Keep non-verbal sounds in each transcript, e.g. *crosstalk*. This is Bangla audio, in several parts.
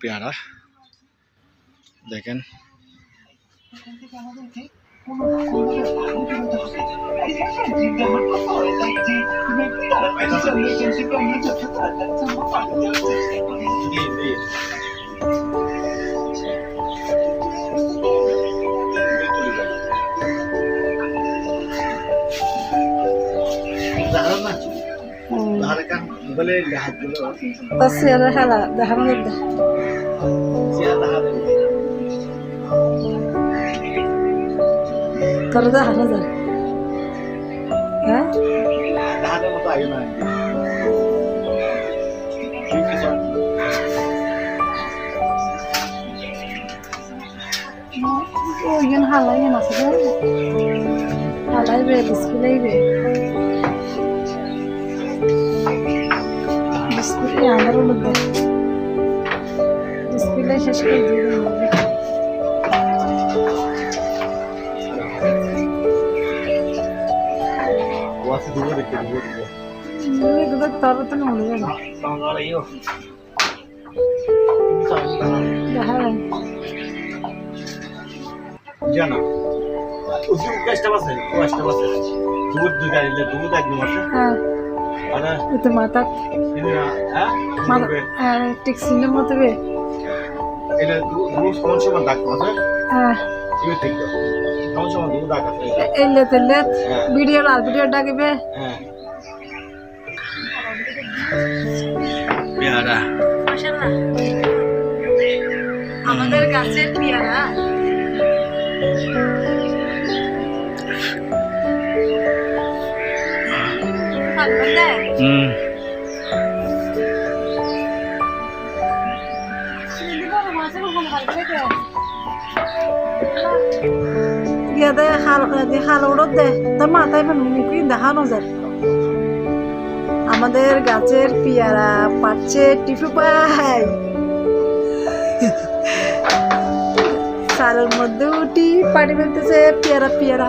পেয়ারা। দেখেন। মোবাইলে হাতগুলো তার চেয়ারে খেলা দেখানো দে তোর দেখানো যায় হ্যাঁ হাতের মতো আগে না ওইখানে হালাই আছে রে মনে যায় না বাংলা ইয়ো দেখা যায় জানা উসি কাজটা বাসে কাজটা বাসে দুধ দুধ আইলে দুধ একদম আছে। হ্যাঁ। তো মাথা হ্যাঁ? মাথা হ্যাঁ মতো বে হ্যাঁ। ঠিক তো কোন সময় দুধ ডাক আছে। এলে তেলে ভিডিও আর ভিডিও ডাকিবে। হ্যাঁ। পেয়ারা। আমাদের গাছের পেয়ারা। হুম। ইয়াতে হাল হাল উড়ত দে। তোর মাথায় মুখি দেখানো যায় আমাদের গাছের পেয়ারা পাচ্ছে টিফু পাই। সালের মধ্যে উঠি পানি ফেলতেছে পেয়ারা পেয়ারা।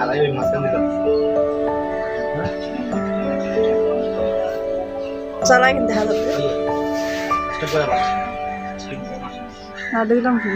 আড়াই ওই মাঝখানে দিলাম চালাই কিন্তু দেখা যাবে এটা করে আবার না দিলাম কি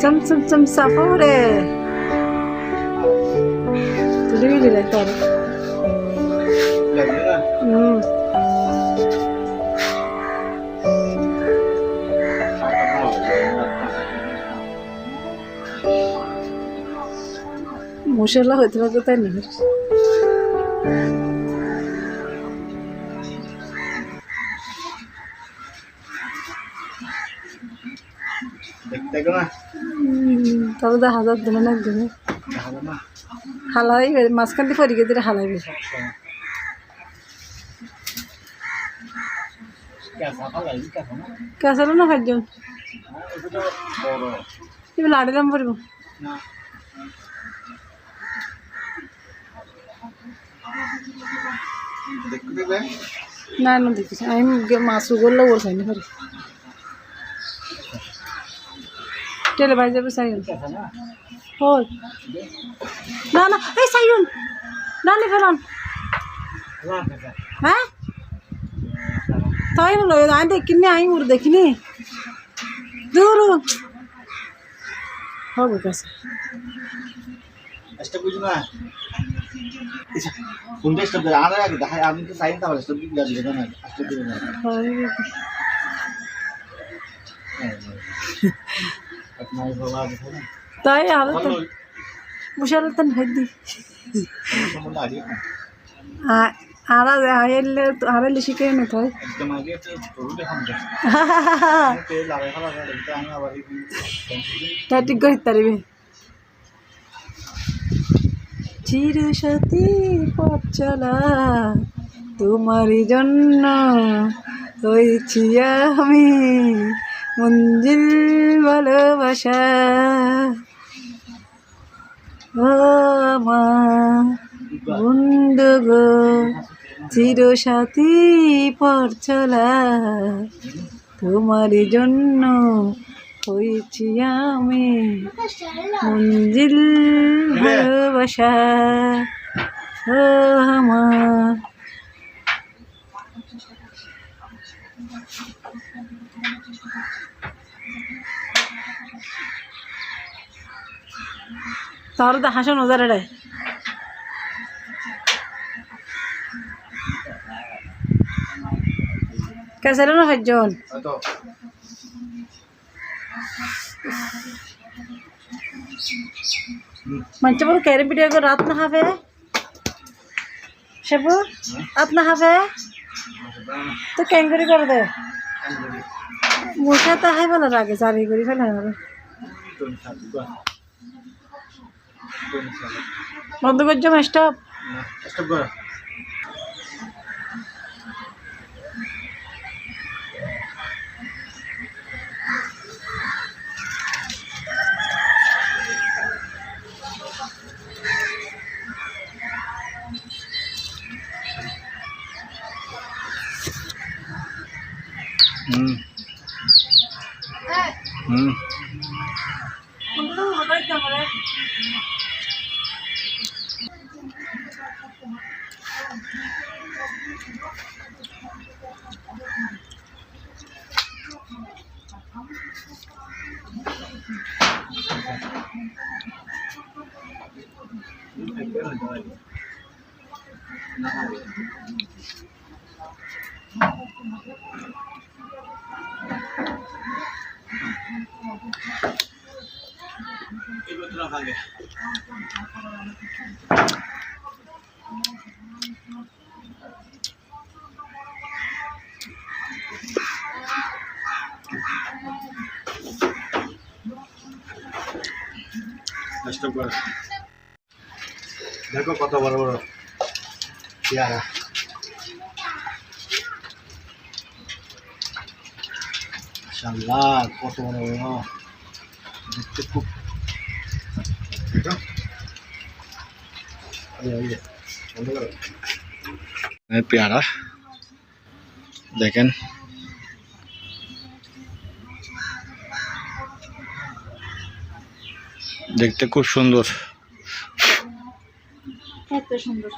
চম চম চম সাফরে তুলি দিলে মশলা তাই না দেখতে দেখো তবে তো হাজার দিলে না একদিনে হালাই মাঝখান দিয়ে ফরিকে দিলে হালাইবে কেসালো না তো বড়। তুমি লাড়িলাম পড়ব। না না দেখিস আমি মাছ করলে বলছি না পারি টেলে বাই যাবে সাইন কেসা না না এই সাইন না নি ফেলন হ্যাঁ? তাই না আমি দেখিনি আমি ওর দেখিনি। দূর হবে কাছে কোনটা স্টেপ দেবে আরে আগে দেখাই আমি তো সাইন তাহলে স্টেপ দিতে যাবে না স্টেপ দিবে না। তাই আর তো বসালে তো ভাই দি আর হারাইলে হারাইলে শিখে নে একদম আগে *laughs* ঠিক করে পারবে। চির সাথী পথ চলা তোমারই জন্য হয়েছি আমি মঞ্জিল ভালোবাসা। ও মা বন্ধু গো, চির সাথী পথ চলা তোমারই জন্য হয়েছি আমি। মঞ্জিল ভালোবাসা ও আমার। তোর তো হাসো নজর রে কেসে না मंच पर कह रहे बेटिया को रात नहा पे शबू रात नहा पे तो कैंगरी कर दे मोशा तो है बोला आगे सारी गोरी फैला বন্ধ করছো স্টপ स्टॉप কর দেখো কত বড় বড় পেয়ারা। মাশাআল্লাহ কত দেখতে খুব পেয়ারা। দেখেন। দেখতে খুব সুন্দর। সুন্দর।